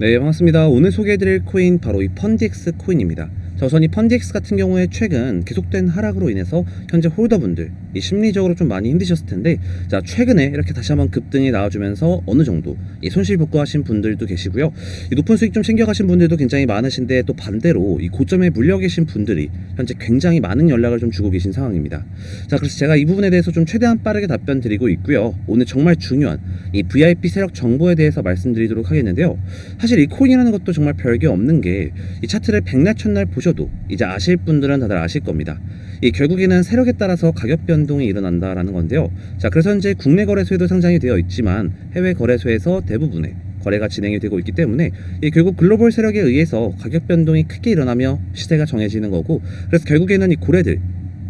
네, 반갑습니다. 오늘 소개해드릴 코인 바로 이 펀디엑스 코인입니다. 자, 우선 이 펀디엑스 같은 경우에 최근 계속된 하락으로 인해서 현재 홀더분들 이 심리적으로 좀 많이 힘드셨을 텐데 자 최근에 이렇게 다시 한번 급등이 나와주면서 어느 정도 이 손실 복구하신 분들도 계시고요. 이 높은 수익 좀 챙겨가신 분들도 굉장히 많으신데 또 반대로 이 고점에 물려 계신 분들이 현재 굉장히 많은 연락을 좀 주고 계신 상황입니다. 자 그래서 제가 이 부분에 대해서 좀 최대한 빠르게 답변 드리고 있고요. 오늘 정말 중요한 이 VIP 세력 정보에 대해서 말씀드리도록 하겠는데요. 사실 이 코인이라는 것도 정말 별게 없는 게 이 차트를 백날 첫날 보셔 도 이제 아실 분들은 다들 아실 겁니다. 이 결국에는 세력에 따라서 가격 변동이 일어난다라는 건데요. 자, 그래서 현재 국내 거래소에도 상장이 되어 있지만 해외 거래소에서 대부분의 거래가 진행이 되고 있기 때문에 이 결국 글로벌 세력에 의해서 가격 변동이 크게 일어나며 시세가 정해지는 거고 그래서 결국에는 이 고래들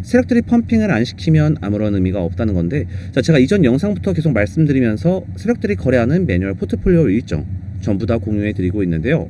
세력들이 펌핑을 안 시키면 아무런 의미가 없다는 건데 자 제가 이전 영상부터 계속 말씀드리면서 세력들이 거래하는 매뉴얼 포트폴리오 일정 전부 다 공유해 드리고 있는데요.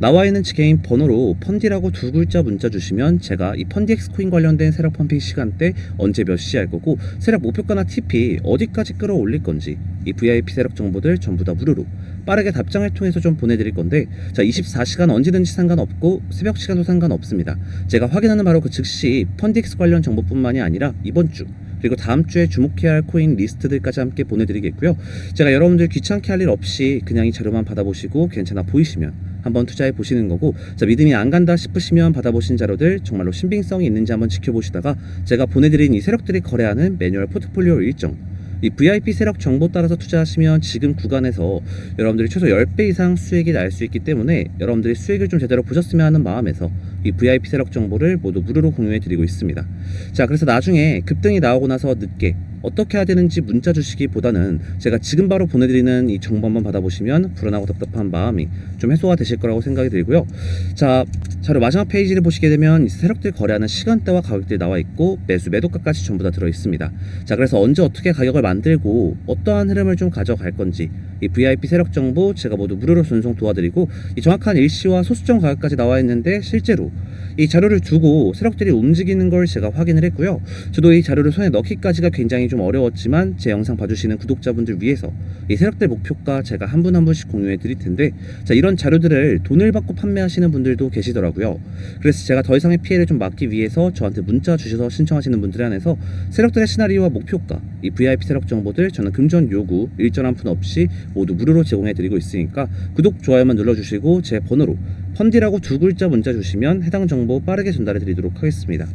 나와 있는 개인 번호로 펀디라고 두 글자 문자 주시면 제가 이 펀디 엑스 코인 관련된 세력 펌핑 시간대 언제 몇 시 할 거고 세력 목표가나 TP 어디까지 끌어올릴 건지 이 VIP 세력 정보들 전부 다 무료로 빠르게 답장을 통해서 좀 보내드릴 건데 자 24시간 언제든지 상관없고 새벽 시간도 상관없습니다. 제가 확인하는 바로 그 즉시 펀디엑스 관련 정보뿐만이 아니라 이번 주 그리고 다음 주에 주목해야 할 코인 리스트들까지 함께 보내드리겠고요. 제가 여러분들 귀찮게 할 일 없이 그냥 이 자료만 받아보시고 괜찮아 보이시면 한번 투자해 보시는 거고 자 믿음이 안 간다 싶으시면 받아보신 자료들 정말로 신빙성이 있는지 한번 지켜보시다가 제가 보내드린 이 세력들이 거래하는 매뉴얼 포트폴리오 일정 이 VIP 세력 정보 따라서 투자하시면 지금 구간에서 여러분들이 최소 10배 이상 수익이 날 수 있기 때문에 여러분들이 수익을 좀 제대로 보셨으면 하는 마음에서 이 VIP 세력 정보를 모두 무료로 공유해 드리고 있습니다. 자, 그래서 나중에 급등이 나오고 나서 늦게 어떻게 해야 되는지 문자 주시기보다는 제가 지금 바로 보내드리는 이 정보 한번 받아보시면 불안하고 답답한 마음이 좀 해소가 되실 거라고 생각이 들고요. 자, 자료 마지막 페이지를 보시게 되면 이 세력들 거래하는 시간대와 가격들이 나와 있고 매수 매도가까지 전부 다 들어 있습니다. 자, 그래서 언제 어떻게 가격을 만들고 어떠한 흐름을 좀 가져갈 건지 이 VIP 세력 정보 제가 모두 무료로 전송 도와드리고 이 정확한 일시와 소수점 가격까지 나와 있는데 실제로 이 자료를 두고 세력들이 움직이는 걸 제가 확인을 했고요. 저도 이 자료를 손에 넣기까지가 굉장히 좀 어려웠지만 제 영상 봐주시는 구독자분들 위해서 이 세력들 목표가 제가 한 분한 분씩 공유해 드릴 텐데 자 이런 자료들을 돈을 받고 판매하시는 분들도 계시더라고요. 그래서 제가 더 이상의 피해를 좀 막기 위해서 저한테 문자 주셔서 신청하시는 분들 안에서 세력들의 시나리오와 목표가 이 VIP 세력 정보들 저는 금전 요구 일전 한푼 없이 모두 무료로 제공해 드리고 있으니까 구독 좋아요만 눌러주시고 제 번호로 펀디라고 두 글자 문자 주시면 해당 정보 빠르게 전달해 드리도록 하겠습니다.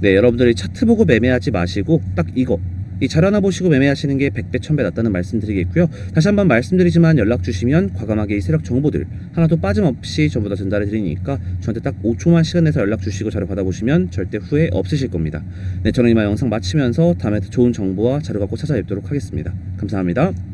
네, 여러분들이 차트 보고 매매하지 마시고 딱 이거 이 자료 하나 보시고 매매하시는 게 100배 1000배 낫다는 말씀 드리겠고요. 다시 한번 말씀드리지만 연락 주시면 과감하게 이 세력 정보들 하나도 빠짐없이 전부 다 전달해 드리니까 저한테 딱 5초만 시간 내서 연락 주시고 자료 받아보시면 절대 후회 없으실 겁니다. 네, 저는 이만 영상 마치면서 다음에 더 좋은 정보와 자료 갖고 찾아뵙도록 하겠습니다. 감사합니다.